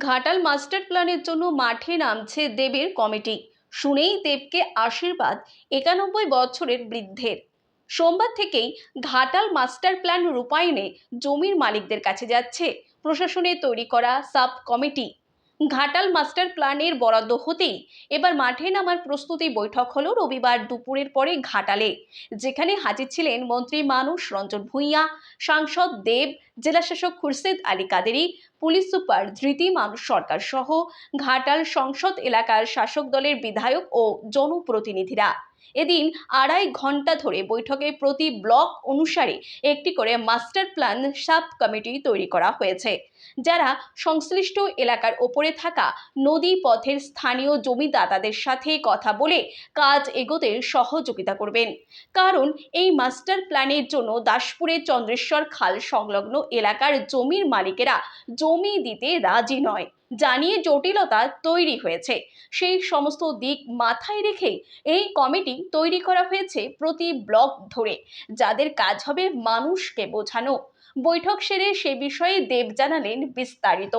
Ghatal master প্ল্যানের জন্য মাঠে নামছে দেবের কমিটি। শুনেই দেবকে আশীর্বাদ একানব্বই বছরের বৃদ্ধের। সোমবার থেকেই ঘাটাল মাস্টার প্ল্যান রূপায়ণে জমির মালিকদের কাছে যাচ্ছে। প্রশাসনে তৈরি করা সাব কমিটি ঘাটাল মাস্টার প্ল্যানের বরাদ্দ হতেই এবার মাঠে নামার প্রস্তুতি বৈঠক হলো রবিবার দুপুরের পরে ঘাটালে, যেখানে হাজির ছিলেন মন্ত্রী মানুষ রঞ্জন ভূঁইয়া, সাংসদ দেব, জেলাশাসক খুরশেদ আলী কাদেরি, পুলিশ সুপার ধৃতি মানুষ সরকার সহ ঘাটাল সংসদ এলাকার শাসক দলের বিধায়ক ও জনপ্রতিনিধিরা। এদিন আড়াই ঘণ্টা ধরে বৈঠকে প্রতি ব্লক অনুসারে একটি করে মাস্টার প্ল্যান সাব কমিটি তৈরি করা হয়েছে, যারা সংশ্লিষ্ট এলাকার ওপরে থাকা নদী পথের স্থানীয় জমিদাতাদের সাথে কথা বলে কাজ এগোতে সহযোগিতা করবেন। কারণ এই মাস্টার প্ল্যানের জন্য দাসপুরের চন্দ্রেশ্বর খাল সংলগ্ন এলাকার জমির মালিকেরা জমি দিতে রাজি নয়। জানিয়ে জটিলতা তৈরি হয়েছে। সেই সমস্ত দিক মাথায় রেখে এই কমিটি তৈরি করা হয়েছে প্রতি ব্লক ধরে, যাদের কাজ হবে মানুষকে বোঝানো। বৈঠক সেরে সে বিষয়ে দেব জানালেন বিস্তারিত।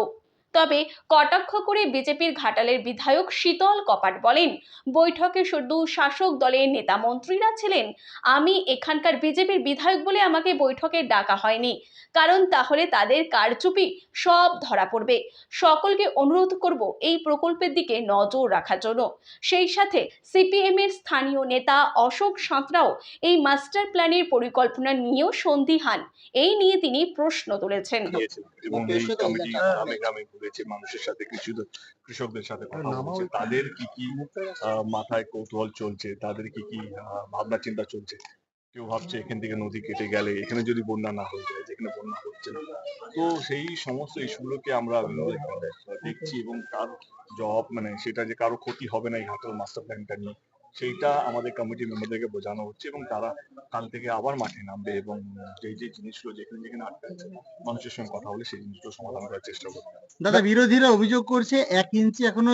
তবে কটাক্ষ করে বিজেপির ঘাটালের বিধায়ক শীতল কপাট বলেন বৈঠকে শুধু শাসক দলের নেতা মন্ত্রীরা ছিলেন আমি এখানকার বিজেপির বিধায়ক বলে আমাকে বৈঠকে ডাকা হয়নি কারণ তাহলে তাদের কারচুপি সব ধরা পড়বে। সকলকে অনুরোধ করব এই প্রকল্পের দিকে নজর রাখার জন্য। সেই সাথে সিপিএম এর স্থানীয় নেতা অশোক সাঁতরাও এই মাস্টার প্ল্যানের পরিকল্পনা নিয়েও সন্দিহান। এই নিয়ে তিনি প্রশ্ন তুলেছেন। ঘুরেছে মানুষের সাথে কিছু কৃষকদের সাথে কথা বলছে তাদের কি কি মাথায় কৌতূহল চলছে তাদের কি কি ভাবনা চিন্তা চলছে? কেউ ভাবছে এখান থেকে নদী কেটে গেলে এখানে যদি বন্যা না হয়ে যায় যেখানে বন্যা হচ্ছে না। তো সেই সমস্ত ইস্যুগুলোকে আমরা দেখছি এবং তার জবাব মানে সেটা যে কারও ক্ষতি হবে না এই ঘাটাল মাস্টার প্ল্যানটা নিয়ে। সেইটা আমাদের কমিটি মেম্বারদেরকে বোঝানো হচ্ছে এবং তারা কাল থেকে আবার মাঠে নামবে এবং যে যে জিনিসগুলো যেখানে যেখানে আটকে আছে মানুষের সঙ্গে কথা বলে সেই জিনিসগুলো সমাধান করার চেষ্টা করবে। দাদা বিরোধীরা অভিযোগ করছে এক ইঞ্চি এখনও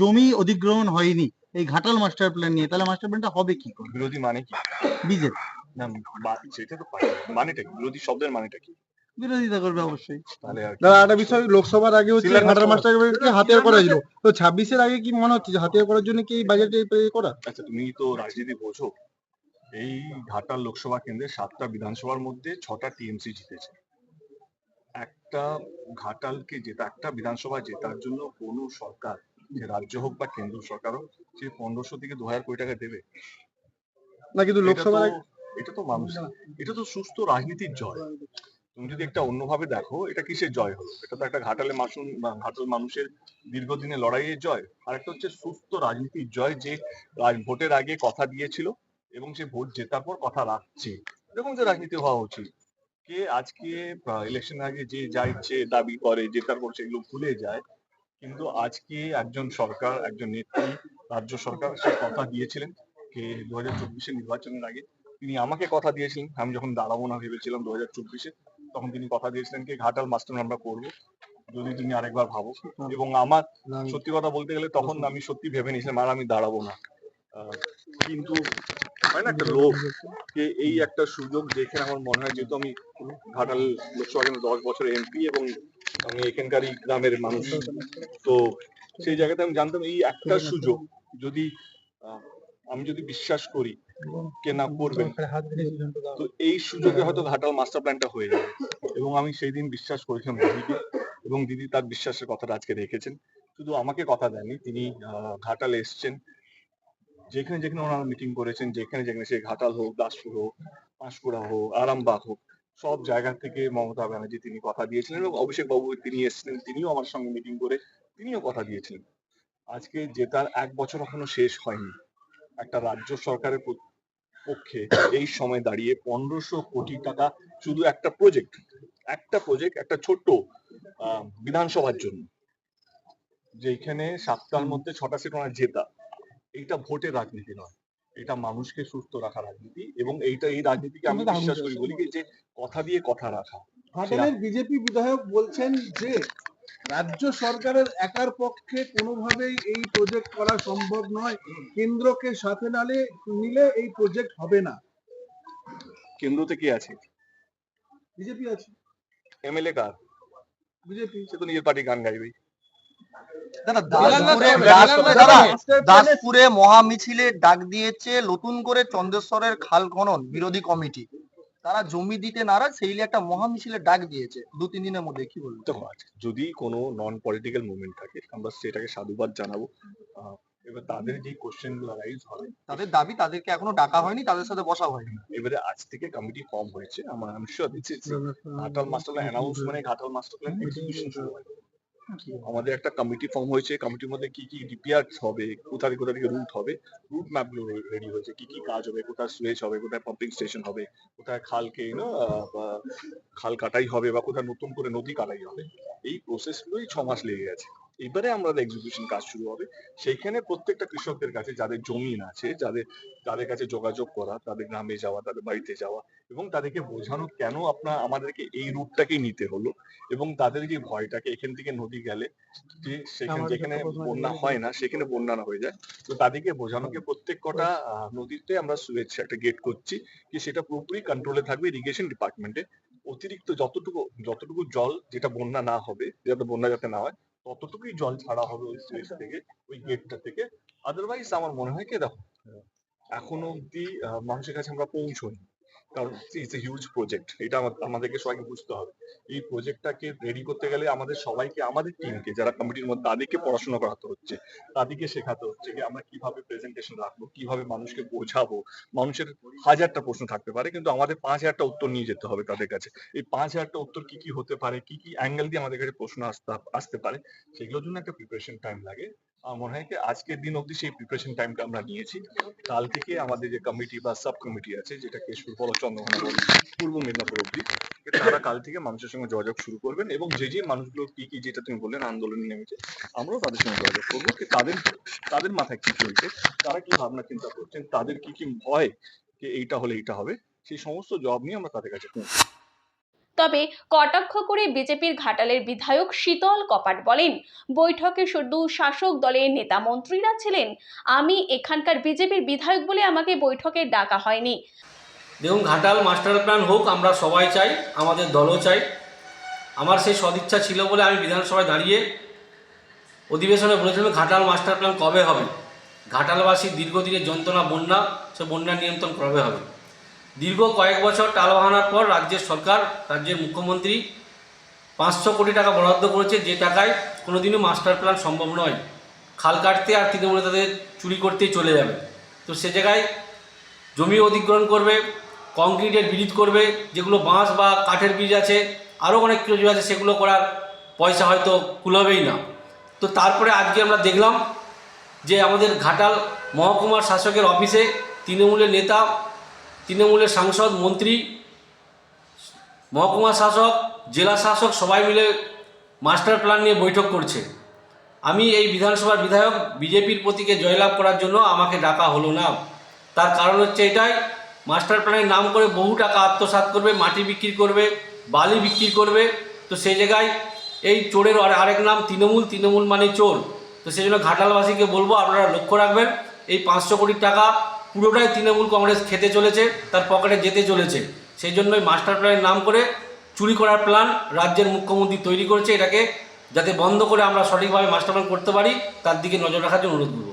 জমি অধিগ্রহণ হয়নি। এই ঘাটাল মাস্টার প্ল্যান নিয়ে তাহলে মাস্টার প্ল্যানটা হবে কি করে? বিরোধী মানে কি? বিজেপি। না সেটা তো মানেটা কি? বিরোধী শব্দের মানেটা কি? বিরোধিতা করবে অবশ্যই? দাদা একটা বিষয় লোকসভার আগে হচ্ছে করা। মাস্টারকে হাতিয়ার করা হয়েছিল? তো ছাব্বিশের আগে কি মনে হচ্ছে হাতিয়ার করার জন্য কি এই বাজেটে করা? আচ্ছা তুমি তো রাজনীতি বোঝো। এই ঘাটাল লোকসভা কেন্দ্রে সাতটা বিধানসভার মধ্যে ছটা টিএমসি জিতেছে। একটা ঘাটালকে জেতা একটা বিধানসভা জেতার জন্য কোনো সরকার যে রাজ্য হোক বা কেন্দ্র সরকার হোক সে পনেরোশো থেকে দু হাজার কোটি টাকা দেবে। না কিন্তু আগে এটা তো মানুষ এটা তো সুস্থ রাজনীতির জয়। তুমি যদি একটা অন্যভাবে দেখো, এটা কিসের জয় হলো? এটা তো একটা ঘাটালে মাসুন বা ঘাটাল মানুষের দীর্ঘদিনের লড়াইয়ের জয়। আর একটা হচ্ছে সুস্থ রাজনীতির জয় যে ভোটের আগে কথা দিয়েছিল এবং সে ভোট জেতার পর কথা রাখছে। এরকম যে রাজনীতি হওয়া উচিত। কে আজকে ইলেকশন আগে যে যা ইচ্ছে দাবি করে, জেতার পর সেগুলো ভুলে যায়, কিন্তু আজকে একজন সরকার, একজন নেত্রী, রাজ্য সরকার সে কথা দিয়েছিলেন কে দু হাজার চব্বিশের নির্বাচনের আগে। তিনি আমাকে কথা দিয়েছিলেন। আমি যখন দাঁড়াবো না ভেবেছিলাম দু হাজার চব্বিশে। তখন তিনি কথা দিয়েছিলেন কি ঘাটাল মাস্টার আমরা করব যদি তুমি আরেকবার ভাবো। এবং আমার সত্যি কথা বলতে গেলে তখন আমি সত্যি ভেবে নিয়েছিলাম আর আমি দাঁড়াবো না। কিন্তু হয় না একটা লোক যে এই একটা সুযোগ দেখে আমার মনে হয় যেহেতু আমি ঘাটাল লোকসভা কেন্দ্রে দশ বছর এমপি এবং আমি এখানকারই গ্রামের মানুষ তো সেই জায়গাতে আমি জানতাম এই একটা সুযোগ যদি আমি যদি বিশ্বাস করি কে না করবেন তো এই সুযোগে হয়তো ঘাটাল মাস্টার প্ল্যানটা হয়ে যাবে। এবং আমি সেই দিন বিশ্বাস করেছিলাম দিদিকে এবং দিদি তার বিশ্বাসের কথাটা আজকে রেখেছেন। শুধু আমাকে কথা দেননি তিনি ঘাটালে এসছেন। যেখানে যেখানে ওনারা মিটিং করেছেন যেখানে যেখানে সে ঘাটাল হোক দাসপুর হোক পাঁশকুড়া হোক আরামবাগ হোক সব জায়গা থেকে মমতা ব্যানার্জি তিনি কথা দিয়েছিলেন এবং অভিষেক বাবু তিনি এসেছিলেন তিনিও আমার সঙ্গে মিটিং করে তিনিও কথা দিয়েছিলেন। আজকে জেতার এক বছর এখনও শেষ হয়নি। একটা রাজ্য সরকারের পক্ষে এই সময় দাঁড়িয়ে পনেরোশো কোটি টাকা শুধু একটা প্রজেক্ট একটা প্রজেক্ট একটা ছোট্ট বিধানসভার জন্য। যেখানে সাতটার মধ্যে ছটা সিট ওনার জেতা। এইটা ভোটের রাজনীতি নয়। এটা মানুষকে সুস্থ রাখা রাজনীতি এবং এইটা এই রাজনীতিকে আমি বিশ্বাস করি বলি যে কথা দিয়ে কথা রাখা। ঘাটালের বিজেপি বিধায়ক বলছেন যে রাজ্য সরকারের একার পক্ষে কোনোভাবেই এই প্রজেক্ট করা সম্ভব নয়। কেন্দ্রকে সাথে নালে নিলে এই প্রজেক্ট হবে না। কেন্দ্রতে কে আছে? বিজেপি আছে। এমএলএ কার? বিজেপি। সে তো নিজের পার্টি গান গাইবেই। দাদা দাসপুরে মহামিছিলে ডাক দিয়েছে নতুন করে চন্দ্রেশ্বরের খাল খনন বিরোধী কমিটি। তারা জমি দিতে নারাজ সেই নিয়ে একটা মহা মিছিলে ডাক দিয়েছে। দু তিন দিনের মধ্যে কি বলব? দেখো যদি কোনো নন পলিটিক্যাল মুভমেন্ট থাকে আমরা সেটাকে সাধুবাদ জানাব। আহ, এবার তাদের যে কোশ্চেনগুলো রাইজ হবে তাদের দাবি তাদেরকে এখনও ডাকা হয়নি তাদের সাথে বসা হয়নি। এবারে আজ থেকে কমিটি ফর্ম হয়েছে। আমার আমি শিওর দিচ্ছি ঘাটাল মাস্টার প্ল্যান অ্যানাউন্স মানে ঘাটাল মাস্টার প্ল্যান এক্সিকিউশন শুরু হবে আমাদের একটা কমিটি ফর্ম হয়েছে কমিটির মধ্যে কি কি ডিপিআর হবে, কোথা থেকে কোথা থেকে রুট হবে রুট ম্যাপগুলো রেডি হয়েছে, কি কি কাজ হবে, কোথায় সুয়েজ হবে, কোথায় পাম্পিং স্টেশন হবে, কোথায় খালকে, না খাল কাটাই হবে, বা কোথায় নতুন করে নদী কাটাই হবে, এই প্রসেস গুলোই ছ মাস লেগে গেছে। এবারে আমাদের এক্সিকিউশন কাজ শুরু হবে সেইখানে প্রত্যেকটা কৃষকদের কাছে যাদের জমিন আছে যাদের তাদের কাছে যোগাযোগ করা তাদের গ্রামে যাওয়া তাদের বাড়িতে যাওয়া এবং তাদেরকে বোঝানো কেন আপনার আমাদেরকে এই রুটটাকেই নিতে হলো এবং তাদের যে ভয়টাকে এখান থেকে নদী গেলে যে সেখানে যেখানে বন্যা হয় না সেখানে বন্যা না হয়ে যায়। তো তাদেরকে বোঝানোকে প্রত্যেক কটা নদীতে আমরা সুয়েজ একটা গেট করছি কি সেটা পুরোপুরি কন্ট্রোলে থাকবে ইরিগেশন ডিপার্টমেন্টে অতিরিক্ত যতটুকু যতটুকু জল যেটা বন্যা না হবে যাতে বন্যা যাতে না হয় ততটুকুই জল ছাড়া হবে ওই সুইচ থেকে ওই গেটটা থেকে। আদারওয়াইজ আমার মনে হয় কি দেখো এখনও অব্দি মানুষের কাছে আমরা পৌঁছই কারণ ইটস এ হিউজ প্রজেক্ট এটা আমা- আমাদেরকে সবাইকে বুঝতে হবে। এই প্রজেক্টটাকে রেডি করতে গেলে আমাদের সবাইকে, আমাদের টিমকে যারা কমিটির মধ্যে, তাদেরকে পড়াশোনা করাতে হচ্ছে। তাদেরকে শেখাতে হচ্ছে যে আমরা কীভাবে প্রেজেন্টেশন রাখব, কীভাবে মানুষকে বোঝাবো। মানুষের হাজারটা প্রশ্ন থাকতে পারে, কিন্তু আমাদের পাঁচ হাজারটা উত্তর নিয়ে যেতে হবে তাদের কাছে। এই পাঁচ হাজারটা উত্তর কি কি হতে পারে, কি কি অ্যাঙ্গেল দিয়ে আমাদের কাছে প্রশ্ন আসতে আসতে পারে, সেগুলোর জন্য একটা প্রিপারেশন টাইম লাগে। আমার মনে হয় কি আজকের দিন অবধি সেই প্রিপারেশন টাইমটা আমরা নিয়েছি। কাল থেকে আমাদের যে কমিটি বা সাব কমিটি আছে, যেটা কেশপুর বলো চন্দ্রকোনা বলো, পূর্ব মেদিনীপুর অব্দি তারা কাল থেকে মানুষের সঙ্গে যোগাযোগ শুরু করবেন এবং যে যে মানুষগুলো কি কি যেটা তুমি বললেন আন্দোলনে নেমেছে, আমরাও তাদের সঙ্গে যোগাযোগ করব তাদের তাদের মাথায় কি চলছে, তারা কি ভাবনা চিন্তা করছেন, তাদের কি কি ভয় যে এইটা হলে এইটা হবে, সেই সমস্ত জব নিয়ে আমরা তাদের কাছে পৌঁছবো। তবে কটাক্ষ করে বিজেপির ঘাটালের বিধায়ক শীতল কপাট বলেন, বৈঠকে শুধু শাসক দলের নেতা মন্ত্রীরা ছিলেন, আমি এখানকার বিজেপির বিধায়ক বলে আমাকে বৈঠকে ডাকা হয়নি। দেখুন, ঘাটাল মাস্টার প্ল্যান হোক, আমরা সবাই চাই, আমাদের দলও চাই। আমার সেই সদিচ্ছা ছিল বলে আমি বিধানসভায় দাঁড়িয়ে অধিবেশনে বলেছিলাম, ঘাটাল মাস্টার প্ল্যান কবে হবে? ঘাটালবাসীর দীর্ঘদিনের যন্ত্রণা, বন্যা, সে বন্যা নিয়ন্ত্রণ কবে হবে? দীর্ঘ কয়েক বছর টাল টালবাহানার পর রাজ্যের সরকার, রাজ্যের মুখ্যমন্ত্রী পাঁচশো কোটি টাকা বরাদ্দ করেছে যে টাকায় কোনোদিনও মাস্টার প্ল্যান সম্ভব নয়। খাল কাটতে আর তৃণমূলে তাদের চুরি করতেই চলে যাবে। তো সে জায়গায় জমি অধিগ্রহণ করবে, কংক্রিটের ব্রিজ করবে, যেগুলো বাঁশ বা কাঠের ব্রিজ আছে আরও অনেক কিছু আছে, সেগুলো করার পয়সা হয়তো কুলাবেই না। তো তারপরে আজকে আমরা দেখলাম যে আমাদের ঘাটাল মহকুমার শাসকের অফিসে তৃণমূলের নেতা তৃণমূলের সাংসদ, মন্ত্রী, মহকুমা শাসক, জেলা শাসক সবাই মিলে মাস্টার প্ল্যান নিয়ে বৈঠক করছে। আমি এই বিধানসভার বিধায়ক বিজেপির প্রতীকে জয়লাভ করার জন্য আমাকে ডাকা হলো না। তার কারণ হচ্ছে এটাই, মাস্টার প্ল্যানের নাম করে বহু টাকা আত্মসাৎ করবে, মাটি বিক্রি করবে, বালি বিক্রি করবে, তো সেই জায়গায় এই চোরের আর- আরেক নাম তৃণমূল তৃণমূল মানে চোর। তো সেই জন্য ঘাটালবাসীকে বলব আপনারা লক্ষ্য রাখবেন, এই পাঁচশো কোটি টাকা পুরোটাই তৃণমূল কংগ্রেস খেতে চলেছে, তার পকেটে যেতে চলেছে। সেই জন্যই মাস্টার প্ল্যানের নাম করে চুরি করার প্ল্যান রাজ্যের মুখ্যমন্ত্রী তৈরি করেছে এটাকে, যাতে বন্ধ করে আমরা সঠিকভাবে মাস্টার প্ল্যান করতে পারি, তার দিকে নজর রাখার জন্য অনুরোধ করব।